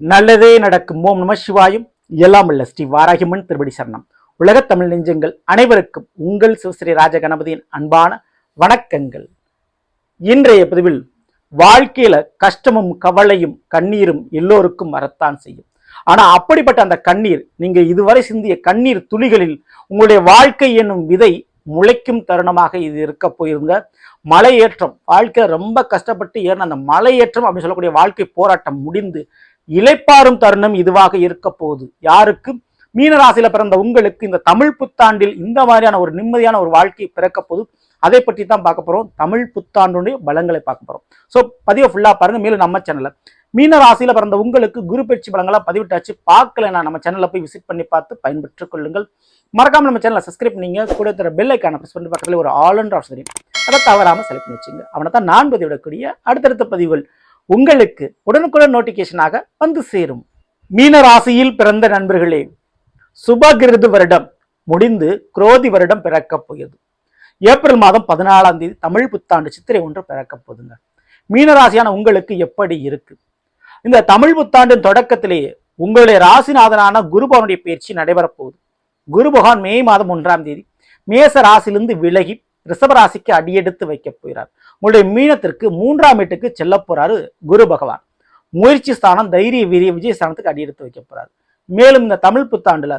நல்லதே நடக்கும். ஓம் நம சிவாயும். எல்லாம் உள்ள ஸ்ரீ வாராகிமன் திருபடி சரணம். உலகத் தமிழ் நெஞ்சங்கள் அனைவருக்கும் உங்கள் சிவஸ்ரீ ராஜகணபதியின் அன்பான வணக்கங்கள். இன்றைய பதிவில் வாழ்க்கையில கஷ்டமும் கவலையும் கண்ணீரும் எல்லோருக்கும் வரத்தான் செய்யும். ஆனா அப்படிப்பட்ட அந்த கண்ணீர் நீங்க இதுவரை சிந்திய கண்ணீர் துளிகளில் உங்களுடைய வாழ்க்கை என்னும் விதை முளைக்கும் தருணமாக இது இருக்க போயிருங்க. மலையேற்றம் வாழ்க்கை ரொம்ப கஷ்டப்பட்டு ஏறின அந்த மலையேற்றம் அப்படின்னு சொல்லக்கூடிய வாழ்க்கை போராட்டம் முடிந்து இளைப்பாறும் தருணம் இதுவாக இருக்க போகுது. யாருக்கு? மீனராசியில பிறந்த உங்களுக்கு இந்த தமிழ் புத்தாண்டில் இந்த மாதிரியான ஒரு நிம்மதியான ஒரு வாழ்க்கை பிறக்க போது அதை பற்றி தான் பார்க்க போறோம். தமிழ் புத்தாண்டுடைய பலங்களை பார்க்க போறோம். ஸோ பதிவை ஃபுல்லா பாருங்க. மேலும் நம்ம சேனல்ல மீனராசியில பிறந்த உங்களுக்கு குரு பயிற்சி பலங்களா பதிவிட்டாச்சு. பார்க்கலன்னா நம்ம சேனல்ல போய் விசிட் பண்ணி பார்த்து பயன்பெற்றுக் கொள்ளுங்கள். மறக்காம நம்ம சேனலை சப்ஸ்கிரைப் பண்ணீங்க. கூட தர பெல் ஐக்கான ப்ரெஸ் பண்ணி பக்கத்துல ஒரு ஆல் அண்ட் ஆஃப் தெரியும். அதை தவறாம செலக்ட் பண்ணி வச்சுங்க. அவனை தான் நான் பதிவிடக்கூடிய அடுத்தடுத்த பதிவுகள். உங்களுக்கு உடனுக்குடன் நோட்டிபிகேஷனாக வந்து சேரும். மீன ராசியில் பிறந்த நண்பர்களே சுபகிருது வருடம் முடிந்து குரோதி வருடம் பிறக்கப் போகிறது ஏப்ரல் மாதம் பதினாலாம் தேதி தமிழ் புத்தாண்டு சித்திரை ஒன்று பிறக்கப் போகுதுங்க. மீனராசியான உங்களுக்கு எப்படி இருக்கு? இந்த தமிழ் புத்தாண்டின் தொடக்கத்திலேயே உங்களுடைய ராசிநாதனான குருபவனுடைய பயிற்சி நடைபெறப் போகுது. குரு பகவான் மே மாதம் ஒன்றாம் தேதி மேச ராசிலிருந்து விலகி ரிஷபராசிக்கு அடியெடுத்து வைக்க போகிறார். உங்களுடைய மீனத்திற்கு மூன்றாம் வீட்டுக்கு செல்ல போறாரு குரு பகவான். முயற்சி ஸ்தானம் தைரிய வீரிய விஜய ஸ்தானத்துக்கு அடியெடுத்து வைக்க போறாரு. மேலும் இந்த தமிழ் புத்தாண்டுல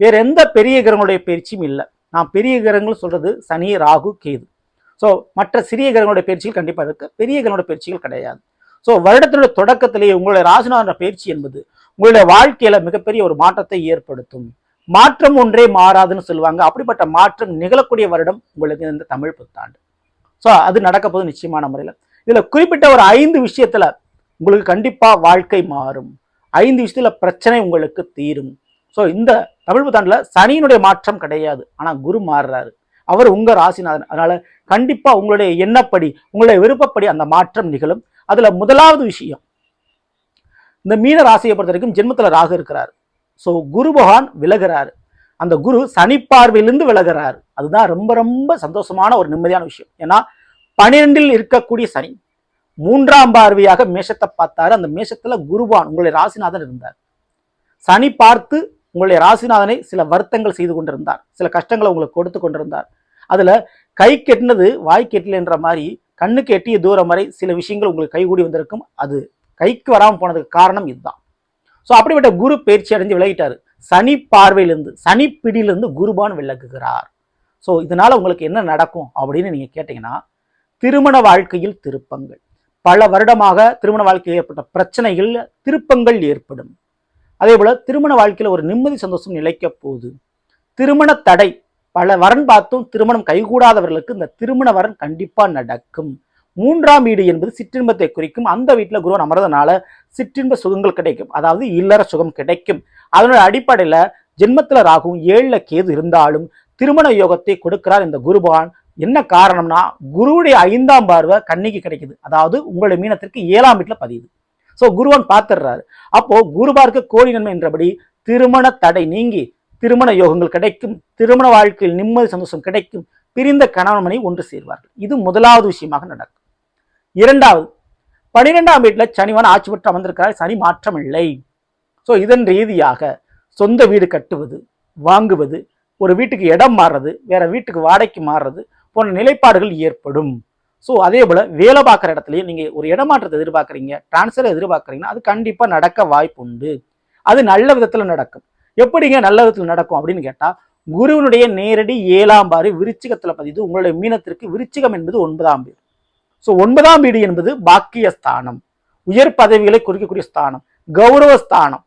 வேற எந்த பெரிய கிரகங்களுடைய பயிற்சியும் இல்லை. நான் பெரிய கிரகங்கள் சொல்றது சனி ராகு கேது. ஸோ மற்ற சிறிய கிரகங்களுடைய பயிற்சிகள் கண்டிப்பாக இருக்கு. பெரிய கிரகங்களுடைய பயிற்சிகள் கிடையாது. ஸோ வருடத்தினுடைய தொடக்கத்திலேயே உங்களுடைய ராசிநாதன பயிற்சி என்பது உங்களுடைய வாழ்க்கையில மிகப்பெரிய ஒரு மாற்றத்தை ஏற்படுத்தும். மாற்றம் ஒன்றே மாறாதுன்னு சொல்லுவாங்க. அப்படிப்பட்ட மாற்றம் நிகழக்கூடிய வருடம் உங்களுக்கு இந்த தமிழ் புத்தாண்டு. ஸோ அது நடக்க போது நிச்சயமான முறையில். இதுல குறிப்பிட்ட ஒரு ஐந்து விஷயத்துல உங்களுக்கு கண்டிப்பா வாழ்க்கை மாறும். ஐந்து விஷயத்துல பிரச்சனை உங்களுக்கு தீரும். ஸோ இந்த தமிழ் புத்தாண்டில் சனியினுடைய மாற்றம் கிடையாது. ஆனா குரு மாறுறாரு. அவர் உங்க ராசிநாதன். அதனால கண்டிப்பா உங்களுடைய எண்ணப்படி உங்களுடைய விருப்பப்படி அந்த மாற்றம் நிகழும். அதுல முதலாவது விஷயம் இந்த மீன ராசியை பொறுத்த வரைக்கும் ஜென்மத்துல ராகு இருக்கிறார். ஸோ குரு பகவான் விலகிறாரு. அந்த குரு சனி பார்வையிலிருந்து விலகிறாரு. அதுதான் ரொம்ப ரொம்ப சந்தோஷமான ஒரு நிம்மதியான விஷயம். ஏன்னா பனிரெண்டில் இருக்கக்கூடிய சனி மூன்றாம் பார்வையாக மேஷத்தை பார்த்தாரு. அந்த மேஷத்தில் குருவான் உங்களுடைய ராசிநாதன் இருந்தார். சனி பார்த்து உங்களுடைய ராசிநாதனை சில வருத்தங்கள் செய்து கொண்டிருந்தார். சில கஷ்டங்களை உங்களுக்கு கொடுத்து கொண்டிருந்தார். அதில் கை கெட்டினது வாய் கெட்டலன்ற மாதிரி கண்ணுக்கு எட்டிய தூரம் வரை சில விஷயங்கள் உங்களுக்கு கைகூடி வந்திருக்கும். அது கைக்கு வராமல் போனதுக்கு காரணம் இதுதான். ஸோ அப்படிப்பட்ட குரு பயிற்சி அடைஞ்சு விலகிட்டார். சனி பார்வையிலிருந்து சனி பிடியிலிருந்து குருபான் விளக்குகிறார். ஸோ இதனால் உங்களுக்கு என்ன நடக்கும் அப்படின்னு நீங்கள் கேட்டிங்கன்னா திருமண வாழ்க்கையில் திருப்பங்கள். பல வருடமாக திருமண வாழ்க்கையில் ஏற்பட்ட பிரச்சனைகள் திருப்பங்கள் ஏற்படும். அதே போல் திருமண வாழ்க்கையில் ஒரு நிம்மதி சந்தோஷம் நிலைக்க போகுது. திருமண தடை பல வரன் பார்த்தும் திருமணம் கைகூடாதவர்களுக்கு இந்த திருமண வரன் கண்டிப்பாக நடக்கும். மூன்றாம் வீடு என்பது சிற்றின்பத்தை குறிக்கும். அந்த வீட்டில் குருவன் அமர்றதுனால சிற்றின்ப சுகங்கள் கிடைக்கும். அதாவது இல்லற சுகம் கிடைக்கும். அதனுடைய அடிப்படையில் ஜென்மத்தில் ராகும் ஏழில் கேது இருந்தாலும் திருமண யோகத்தை கொடுக்கிறார் இந்த குருபான் என்ன காரணம்னா குருவுடைய ஐந்தாம் பார்வை கண்ணிக்கு கிடைக்குது. அதாவது உங்களுடைய மீனத்திற்கு ஏழாம் வீட்டில் பதியுது. ஸோ குருவன் பார்த்துடுறாரு. அப்போ குருபார்க்க கோடி நன்மை என்றபடி திருமண தடை நீங்கி திருமண யோகங்கள் கிடைக்கும். திருமண வாழ்க்கையில் நிம்மதி சந்தோஷம் கிடைக்கும். பிரிந்த கணவன் ஒன்று சேர்வார்கள். இது முதலாவது விஷயமாக நடக்கும். இரண்டாவது பனிரெண்டாம் வீட்டில் சனிவான் ஆட்சி பெற்று அமர்ந்திருக்கிறார். சனி மாற்றம் இல்லை ஸோ இதன் ரீதியாக சொந்த வீடு கட்டுவது வாங்குவது ஒரு வீட்டுக்கு இடம் மாறுறது வேற வீட்டுக்கு வாடகைக்கு மாறுறது போன்ற நிலைப்பாடுகள் ஏற்படும். ஸோ அதே போல் வேலை பார்க்குற இடத்துலையே நீங்கள் ஒரு இடமாற்றத்தை எதிர்பார்க்குறீங்க டிரான்ஸ்ஃபர் எதிர்பார்க்குறீங்கன்னா அது கண்டிப்பாக நடக்க வாய்ப்பு உண்டு. அது நல்ல விதத்தில் நடக்கும். எப்படிங்க நல்ல விதத்தில் நடக்கும் அப்படின்னு கேட்டால் குருவினுடைய நேரடி ஏழாம் பாரு விருச்சிகத்தில் பதிது உங்களுடைய மீனத்திற்கு விருச்சிகம் என்பது ஒன்பதாம் பேர். ஸோ ஒன்பதாம் வீடு என்பது பாக்கிய ஸ்தானம் உயர் பதவிகளை குறிக்கக்கூடிய ஸ்தானம் கௌரவ ஸ்தானம்.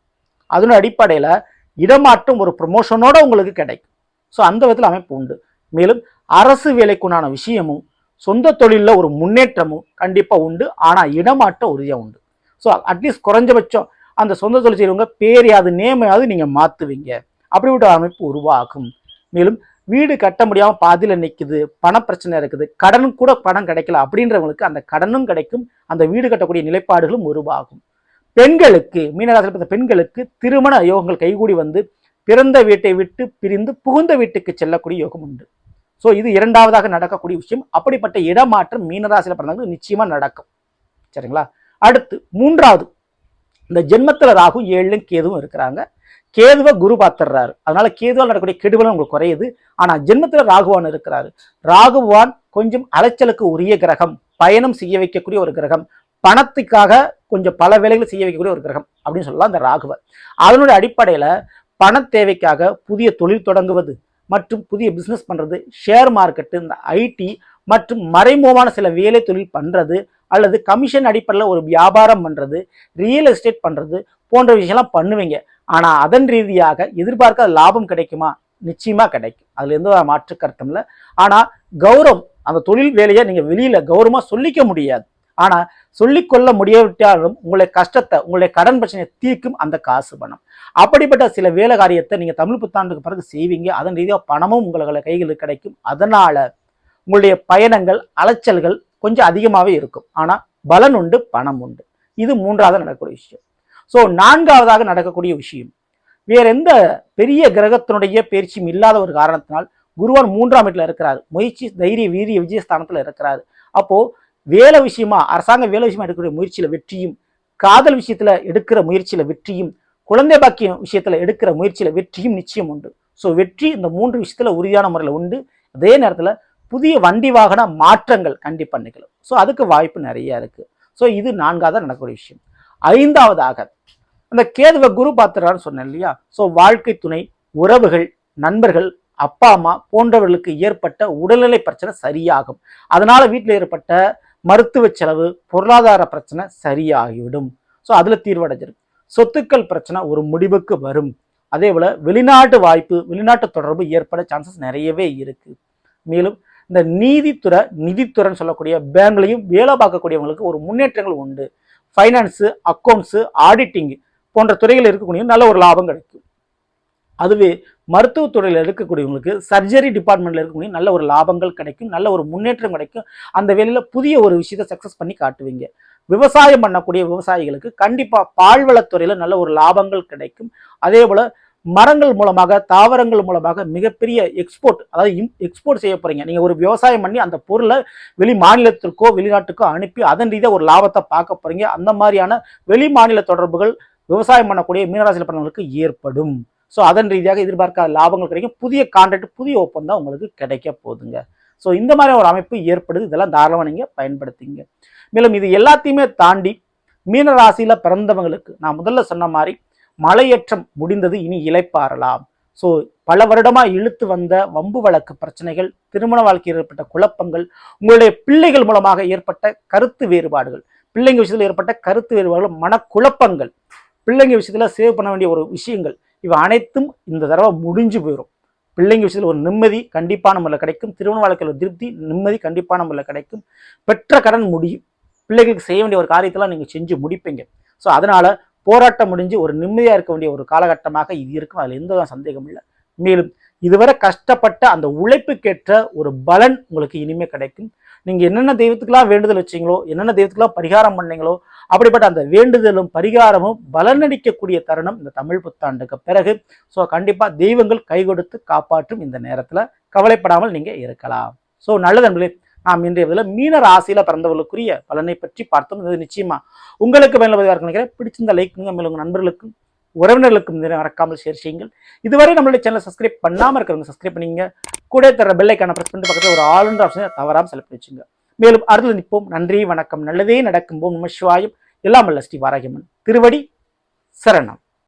அதனுடைய அடிப்படையில் இடமாற்றம் ஒரு ப்ரொமோஷனோட உங்களுக்கு கிடைக்கும். ஸோ அந்த விதத்தில் அமைப்பு உண்டு. மேலும் அரசு வேலைக்குண்டான விஷயமும் சொந்த தொழிலில் ஒரு முன்னேற்றமும் கண்டிப்பாக உண்டு. ஆனால் இடமாற்றம் உறுதியாக உண்டு. ஸோ அட்லீஸ்ட் குறைஞ்சபட்சம் அந்த சொந்த தொழில் செய்கிறவங்க பேரையாவது நேமையாவது நீங்கள் மாற்றுவீங்க அப்படிப்பட்ட அமைப்பு உருவாகும். மேலும் வீடு கட்ட முடியாமல் பாதியில் நிற்குது பண பிரச்சனை இருக்குது கடனும் கூட பணம் கிடைக்கல அப்படின்றவங்களுக்கு அந்த கடனும் கிடைக்கும் அந்த வீடு கட்டக்கூடிய நிலைப்பாடுகளும் உருவாகும். பெண்களுக்கு மீனராசியில் பிறந்த பெண்களுக்கு திருமண யோகங்கள் கைகூடி வந்து பிறந்த வீட்டை விட்டு பிரிந்து புகுந்த வீட்டுக்கு செல்லக்கூடிய யோகம் உண்டு. ஸோ இது இரண்டாவதாக நடக்கக்கூடிய விஷயம். அப்படிப்பட்ட இடமாற்றம் மீனராசியில் பிறந்தவங்களுக்கு நிச்சயமாக நடக்கும். சரிங்களா? அடுத்து மூன்றாவது இந்த ஜென்மத்தில் ராகு ஏழும் கேதுவும் இருக்கிறாங்க. கேதுவை குரு பார்த்துடுறாரு. அதனால கேதுவால் நடக்கக்கூடிய கெடுபலம் உங்களுக்கு குறையுது. ஆனால் ஜென்மத்தில் ராகுவான் இருக்கிறாரு. ராகுவான் கொஞ்சம் அலைச்சலுக்கு உரிய கிரகம். பயணம் செய்ய வைக்கக்கூடிய ஒரு கிரகம். பணத்துக்காக கொஞ்சம் பல வேலைகளை செய்ய வைக்கக்கூடிய ஒரு கிரகம் அப்படின்னு சொல்லலாம் அந்த ராகுவை. அதனுடைய அடிப்படையில் பண தேவைக்காக புதிய தொழில் தொடங்குவது மற்றும் புதிய பிஸ்னஸ் பண்ணுறது ஷேர் மார்க்கெட்டு இந்த ஐடி மற்றும் மறைமுகமான சில வேலை தொழில் பண்ணுறது அல்லது கமிஷன் அடிப்படையில் ஒரு வியாபாரம் பண்ணுறது ரியல் எஸ்டேட் பண்ணுறது போன்ற விஷயம்லாம் பண்ணுவீங்க. ஆனால் அதன் ரீதியாக எதிர்பார்க்காத லாபம் கிடைக்குமா? நிச்சயமாக கிடைக்கும். அதில் எந்த மாற்று கருத்தும் இல்லை. ஆனால் கௌரவம் அந்த தொழில் வேலையை நீங்கள் வெளியில் கௌரவமாக சொல்லிக்க முடியாது. ஆனால் சொல்லிக்கொள்ள முடியாவிட்டாலும் உங்களுடைய கஷ்டத்தை உங்களுடைய கடன் பிரச்சனையை தீர்க்கும் அந்த காசு பணம். அப்படிப்பட்ட சில வேலை காரியத்தை நீங்கள் தமிழ் புத்தாண்டுக்கு பிறகு செய்வீங்க. அதன் ரீதியாக பணமும் உங்களுக்கு கைகளுக்கு கிடைக்கும். அதனால் உங்களுடைய பயணங்கள் அலைச்சல்கள் கொஞ்சம் அதிகமாகவே இருக்கும். ஆனால் பலன் உண்டு பணம் உண்டு. இது மூன்றாவது நடக்கக்கூடிய விஷயம். ஸோ நான்காவதாக நடக்கக்கூடிய விஷயம். வேற எந்த பெரிய கிரகத்தினுடைய பயிற்சியும் இல்லாத ஒரு காரணத்தினால் குருவான் மூன்றாம் வீட்டில் இருக்கிறார். முயற்சி தைரிய வீரிய விஜயஸ்தானத்தில் இருக்கிறாரு. அப்போது வேலை விஷயமா அரசாங்க வேலை விஷயமா எடுக்கக்கூடிய முயற்சியில் வெற்றியும் காதல் விஷயத்தில் எடுக்கிற முயற்சியில் வெற்றியும் குழந்தை பாக்கியம் விஷயத்தில் எடுக்கிற முயற்சியில் வெற்றியும் நிச்சயம் உண்டு. ஸோ வெற்றி இந்த மூன்று விஷயத்தில் உறுதியான முறையில் உண்டு. அதே நேரத்தில் புதிய வண்டி வாகன மாற்றங்கள் கண்டிப்பாக நிகழும். ஸோ அதுக்கு வாய்ப்பு நிறையா இருக்குது ஸோ இது நான்காவது நடக்கக்கூடிய விஷயம். ஐந்தாவதாக அந்த கேதுவை குரு பார்த்துறான்னு சொன்னேன் இல்லையா? ஸோ வாழ்க்கை துணை உறவுகள் நண்பர்கள் அப்பா அம்மா போன்றவர்களுக்கு ஏற்பட்ட உடல்நிலை பிரச்சனை சரியாகும். அதனால் வீட்டில் ஏற்பட்ட மருத்துவ செலவு பொருளாதார பிரச்சனை சரியாகிவிடும். ஸோ அதில் தீர்வடைஞ்சிடும் சொத்துக்கள் பிரச்சனை ஒரு முடிவுக்கு வரும். அதே போல் வெளிநாட்டு வாய்ப்பு வெளிநாட்டு தொடர்பு ஏற்பட சான்சஸ் நிறையவே இருக்குது மேலும் இந்த நீதித்துறை நிதித்துறைன்னு சொல்லக்கூடிய பேங்க்லையும் வேலை பார்க்கக்கூடியவங்களுக்கு ஒரு முன்னேற்றங்கள் உண்டு. ஃபைனான்ஸு அக்கௌண்ட்ஸு ஆடிட்டிங் போன்ற துறையில் இருக்கக்கூடிய நல்ல ஒரு லாபம் கிடைக்கும். அதுவே மருத்துவத்துறையில் இருக்கக்கூடியவங்களுக்கு சர்ஜரி டிபார்ட்மெண்ட்டில் இருக்கக்கூடிய நல்ல ஒரு லாபங்கள் கிடைக்கும் நல்ல ஒரு முன்னேற்றம் கிடைக்கும். அந்த வேலையில் புதிய ஒரு விஷயத்தை சக்ஸஸ் பண்ணி காட்டுவீங்க. விவசாயம் பண்ணக்கூடிய விவசாயிகளுக்கு கண்டிப்பாக பால்வளத்துறையில் நல்ல ஒரு லாபங்கள் கிடைக்கும். அதே போல் மரங்கள் மூலமாக தாவரங்கள் மூலமாக மிகப்பெரிய எக்ஸ்போர்ட் அதாவது எக்ஸ்போர்ட் செய்ய போறீங்க. நீங்க ஒரு விவசாயம் பண்ணி அந்த பொருளை வெளி மாநிலத்திற்கோ வெளிநாட்டுக்கோ அனுப்பி அதன் ரீதியாக ஒரு லாபத்தை பார்க்க போறீங்க. அந்த மாதிரியான வெளி மாநில தொடர்புகள் விவசாயம் பண்ணக்கூடிய மீனராசியில் பண்ணவங்களுக்கு ஏற்படும். ஸோ அதன் ரீதியாக எதிர்பார்க்காத லாபங்கள் கிடைக்கும். புதிய கான்ட்ராக்ட் புதிய ஒப்பந்தம் உங்களுக்கு கிடைக்க போகுதுங்க. ஸோ இந்த மாதிரி ஒரு அமைப்பு ஏற்படுது. இதெல்லாம் தாராளமாக நீங்கள் பயன்படுத்திங்க. மேலும் இது எல்லாத்தையுமே தாண்டி மீனராசியில் பிறந்தவங்களுக்கு நான் முதல்ல சொன்ன மாதிரி மலையேற்றம் முடிந்தது இனி இலைப்பாறலாம் ஸோ பல வருடமா இழுத்து வந்த வம்பு வழக்கு பிரச்சனைகள் திருமண வாழ்க்கையில் ஏற்பட்ட குழப்பங்கள் உங்களுடைய பிள்ளைகள் மூலமாக ஏற்பட்ட கருத்து வேறுபாடுகள் பிள்ளைங்க விஷயத்தில் ஏற்பட்ட கருத்து வேறுபாடுகள் மனக்குழப்பங்கள் பிள்ளைங்க விஷயத்தில் சேவ் பண்ண வேண்டிய ஒரு விஷயங்கள் இவை அனைத்தும் இந்த தடவை முடிஞ்சு போயிடும் பிள்ளைங்க விஷயத்தில் ஒரு நிம்மதி கண்டிப்பான முறையில் கிடைக்கும் திருமண வாழ்க்கையில் ஒரு திருப்தி நிம்மதி கண்டிப்பான முறையில் கிடைக்கும் பெற்ற கடன் முடியும். பிள்ளைகளுக்கு செய்ய வேண்டிய ஒரு காரியத்தெல்லாம் நீங்கள் செஞ்சு முடிப்பீங்க. ஸோ அதனால் போராட்டம் முடிஞ்சு ஒரு நிம்மதியாக இருக்க வேண்டிய ஒரு காலகட்டமாக இது இருக்கும். அதில் எந்த சந்தேகம் இல்லை. மேலும் இதுவரை கஷ்டப்பட்ட அந்த உழைப்புக்கேற்ற ஒரு பலன் உங்களுக்கு இனிமே கிடைக்கும். நீங்கள் என்னென்ன தெய்வத்துக்கெல்லாம் வேண்டுதல் வச்சீங்களோ என்னென்ன தெய்வத்துக்கெல்லாம் பரிகாரம் பண்ணீங்களோ அப்படிப்பட்ட அந்த வேண்டுதலும் பரிகாரமும் பலனடிக்கக்கூடிய தருணம் இந்த தமிழ் புத்தாண்டுக்கு பிறகு. ஸோ கண்டிப்பாக தெய்வங்கள் கை கொடுத்து காப்பாற்றும் இந்த நேரத்தில் கவலைப்படாமல் நீங்கள் இருக்கலாம். ஸோ நல்லது நண்பர்களே நாம் இன்றைய இதில் மீன ராசியில பிறந்தவர்களுக்குரிய பலனை பற்றி பார்த்தோம். இது நிச்சயமா உங்களுக்கு பயனுள்ளதாக நினைக்கிறேன் பிடிச்சிருந்த லைக் மேலும் உங்கள் நண்பர்களுக்கும் உறவினர்களுக்கும் மறக்காமல் ஷேர் செய்யுங்கள். இதுவரை நம்மளுடைய சேனலை சப்ஸ்கிரைப் பண்ணாமல் இருக்கிறவங்க சப்ஸ்கிரைப் பண்ணிங்க. கூட தர பெல்லைக்கான பிரஸ் பண்ணிட்டு பக்கத்தில் ஒரு ஆளுன்ற ஆப்ஷனை தவறாமல் செலக்ட் வச்சுங்க. மேலும் அடுத்து நிற்போம். நன்றி வணக்கம் நல்லதே நடக்கும். போம் நம சிவாயம். எல்லாம் அல்ல ஸ்ரீ வாராகியம்மன் திருவடி சரணம்.